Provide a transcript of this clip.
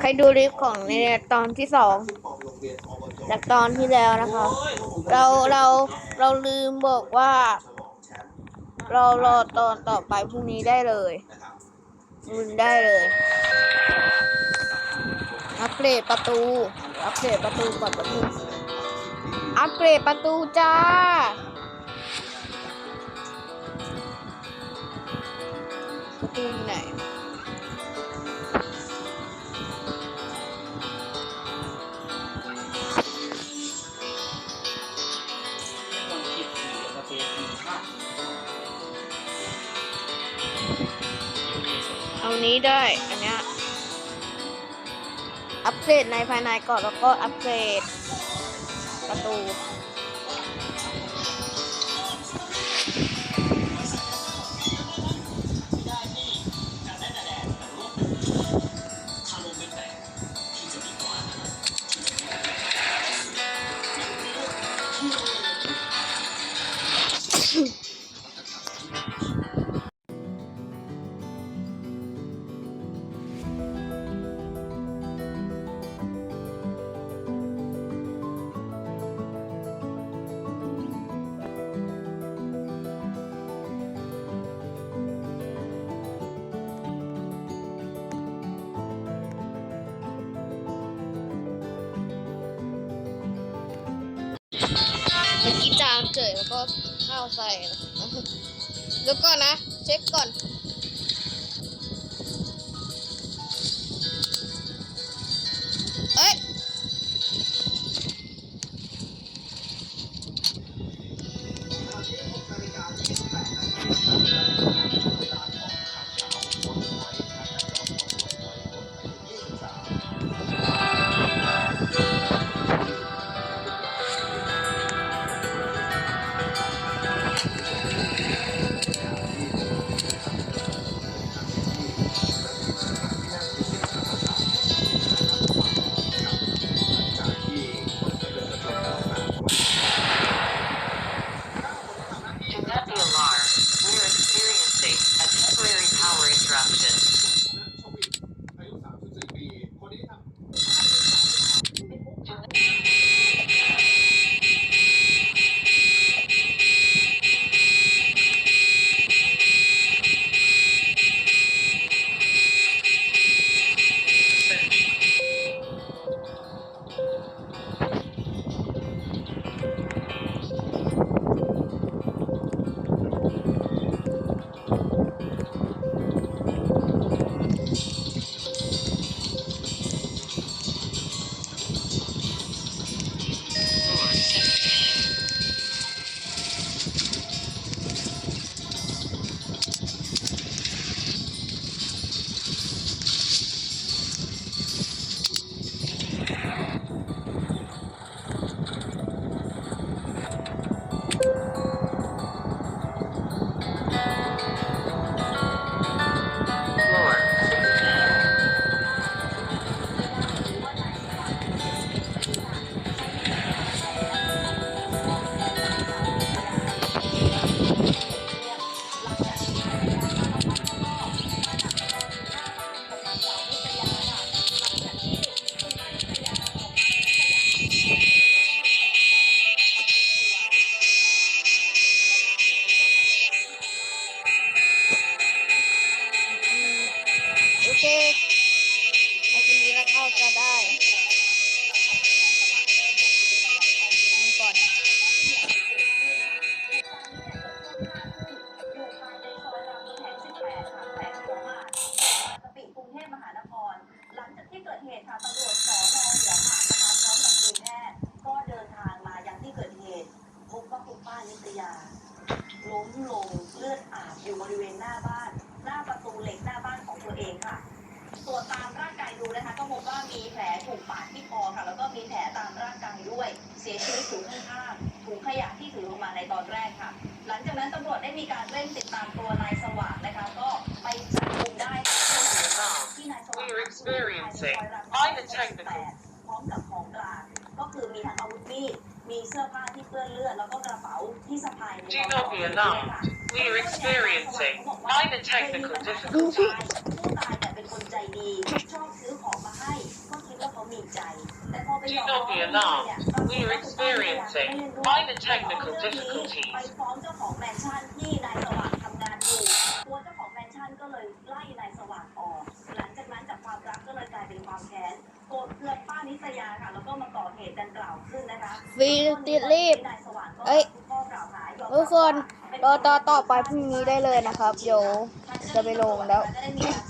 ใครดูลิฟของในตอนที่สองจากตอนที่แล้วนะคะ เราเราเราลืมบอกว่า เรารอตอนต่อไปพรุ่งนี้ได้เลยรุนได้เลย อัปเกรดประตู อัปเกรดประตูก่อนประตูอัปเกรดประตูจ้าประตูไหน เอานี้ได้ อันเนี้ย อัปเกรดในภายในก่อนแล้วก็อัปเกรดประตู กินจานเฉยแล้วก็ข้าวใส่นะแล้วก็นะ เช็คก่อน interrupted. ทีนี้แล้วเข้าจะได้ดู บว่ามีแผลถูกปาดที่คอค่ะ แล้วก็มีแผลตามร่างกายด้วย เสียชีวิตอยู่ข้างๆถุงขยะที่ถือออกมาในตอนแรกค่ะ หลังจากนั้นตำรวจได้มีการเร่งติดตามตัวนายสว่างนะคะ ก็ไปจับกุมได้ค่ะที่นายสว่าง We are experiencing minor technical พร้อมกับของกลางก็คือมีทั้งอาวุธมีดมีเสื้อผ้าที่เปื้อนเลือดแล้วก็กระเป๋าที่สะพายใน Do not be alarmed. We are experiencing minor technical ผู้ difficulties. ตายแต่เป็นคนใจดี ชอบซื้อของมาให้ ไป หยอก Do not be alarm. We are experiencing minor technical difficulties. ฟ้องเจ้าของแมนชั่นที่นายสว่างทำงานอยู่ตัวเจ้าของแมนชั่นก็เลยไล่นายสว่างออก หลังจากนั้นจากความรักก็เลยกลายเป็นความแค้นโกรธเคืองป้านิตยาค่ะแล้วก็มาก่อเหตุดังกล่าวขึ้นนะคะฟีลติรีบ นายสว่างก็เอ้ยข้อกล่าวหายอมรับทุกคนรอต่อต่อไปพรุ่งนี้ได้เลยนะครับ เดี๋ยวจะไปลงแล้ว จะได้มีการ